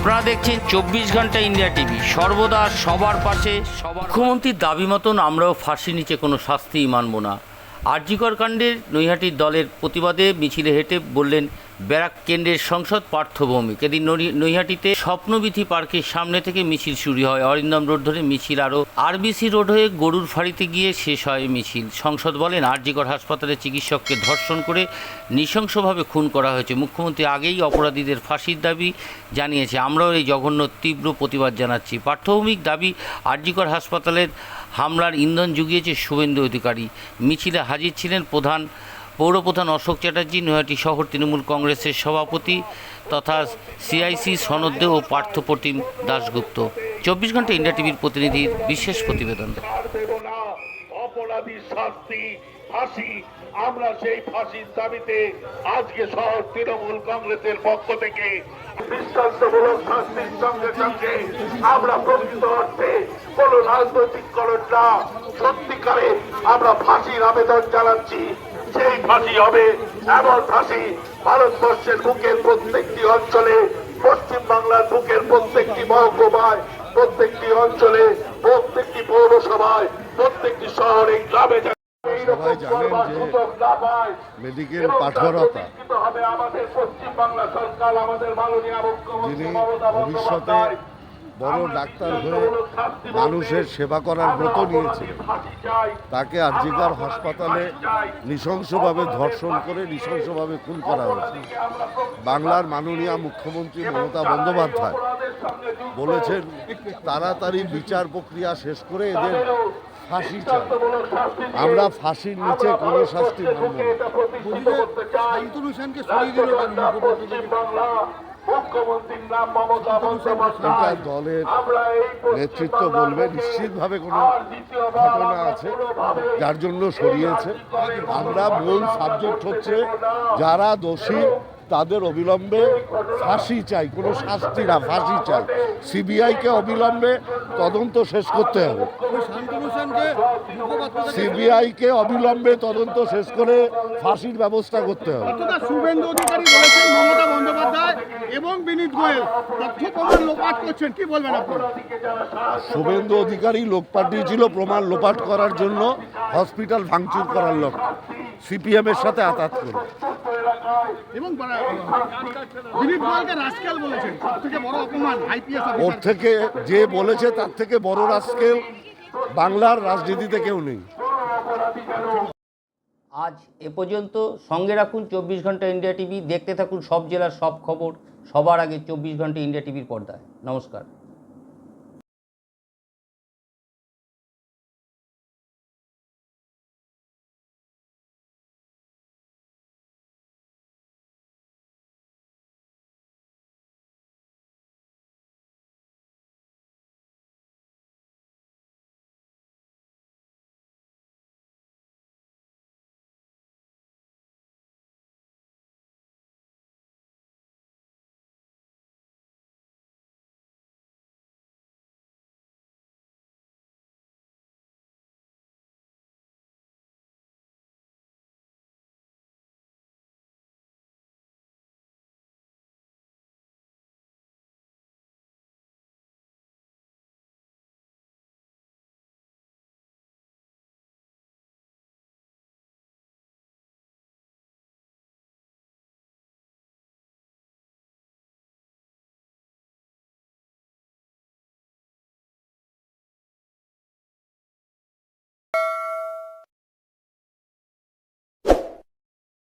আপনারা দেখছেন চব্বিশ ঘণ্টা ইন্ডিয়া টিভি। সর্বদা সবার পাশে, সবার মুখ্যমন্ত্রীর দাবি মতন আমরাও ফাঁসি নিচে কোনো শাস্তিই মানব না। আরজিকর কাণ্ডের নৈহাটির দলের প্রতিবাদে মিছিলে হেঁটে বললেন ব্যারাক কেন্দ্রের সংসদ পার্থভৌমিক। এদিন নৈহাটিতে স্বপ্নবিধি পার্কের সামনে থেকে মিছিল শুরু হয়। অরিন্দম রোড ধরে মিছিল আরও আরবিসি রোড হয়ে গরুর ফাঁড়িতে গিয়ে শেষ হয় মিছিল। সংসদ বলেন, আরজিকর হাসপাতালে চিকিৎসককে ধর্ষণ করে নৃশংসভাবে খুন করা হয়েছে। মুখ্যমন্ত্রী আগেই অপরাধীদের ফাঁসির দাবি জানিয়েছে। আমরাও এই জঘন্য তীব্র প্রতিবাদ জানাচ্ছি। পার্থভৌমিক দাবি, আরজিকর হাসপাতালের হামলার ইন্ধন জুগিয়েছে শুভেন্দু অধিকারী। মিছিলে হাজির ছিলেন প্রধান পৌরপ্রধান অশোক চ্যাটার্জি নৈহাটি শহর তৃণমূল কংগ্রেসের সভাপতি তথা সিআইসি সনদ্দে ও পার্থপ্রতিম দাশগুপ্ত। চব্বিশ ঘণ্টা ইন্ডিয়া টিভির প্রতিনিধির বিশেষ প্রতিবেদন। দেব শাস্তি, ফাঁসি, আমরা সেই ফাঁসির দাবিতে আজকে শহর তৃণমূল কংগ্রেসের পক্ষ থেকে দৃষ্টান্তমূলক শাস্তির সঙ্গে সঙ্গে আমরা প্রকৃত অর্থে কোন রাজনৈতিককরণ না সত্যিকারে আমরা ফাঁসির আবেদন জানাচ্ছি। সেই ফাঁসি হবে এমন ফাঁসি ভারতবর্ষের বুকের প্রত্যেকটি অঞ্চলে পশ্চিম বাংলার বুকের প্রত্যেকটি মহকুমায় প্রত্যেকটি অঞ্চলে প্রত্যেকটি পৌরসভায় প্রত্যেকটি শহরে গ্রামে সবাই জানেন যে। মেডিকেল পাঠরতা হবে আমাদের পশ্চিম বাংলা সরকার আমাদের মাননীয় মুখ্যমন্ত্রী যিনি মমতা ভবিষ্যতে বড় ডাক্তার হয়ে মানুষের সেবা করার ব্রত নিয়েছে। তাকে আরজিকর হাসপাতালে নৃশংসভাবে ধর্ষণ করে নৃশংসভাবে খুন করা হয়েছে। বাংলার মাননীয় মুখ্যমন্ত্রী মমতা বন্দ্যোপাধ্যায় বলেছেন তাড়াতাড়ি বিচার প্রক্রিয়া শেষ করে এদের ফাঁসি চাই। আমরা ফাঁসির নিচে কোনো শাস্তি মানব না। মুখ্যমন্ত্রীর নাম মমতা বন্দ্যোপাধ্যায়। দলের নেতৃত্ব বলবে নিশ্চিতভাবে কোনো ঘটনা আছে যার জন্য সরিয়েছে। আমরা মূল সাবজেক্ট হচ্ছে যারা দোষী তাদের অবিলম্বে ফাঁসি চাই কোনো শাস্তি না ফাঁসি চাই। সিবিআইকে অবিলম্বে তদন্ত শেষ করতে হবে। সিবিআইকে অবিলম্বে তদন্ত শেষ করে ফাঁসির ব্যবস্থা করতে হবে। শুভেন্দু অধিকারী বলেছেন মমতা বন্দ্যোপাধ্যায় এবং বিনীত গোয়েল তথ্য প্রমাণ লোপাট করছেন। কি বলবেন আপনারা? শুভেন্দু অধিকারী লোক পাঠিয়েছিল প্রমাণ লোপাট করার জন্য হসপিটাল ভাঙচুর করার লক্ষ্যে। সিপিএমের সাথে আঘাত করে এবং বলা- বিনীত গোয়েলকে বলেছেন। সব বড় অপমান আইপিএস ওর থেকে যে বলেছে তার থেকে বড় রাজকেল বাংলার রাজনীতিতে কেউ নেই। আজ এ পর্যন্ত সঙ্গে রাখুন চব্বিশ ঘণ্টা ইন্ডিয়া টিভি দেখতে থাকুন সব জেলার সব খবর সবার আগে চব্বিশ ঘণ্টা ইন্ডিয়া টিভির পর্দায়। নমস্কার।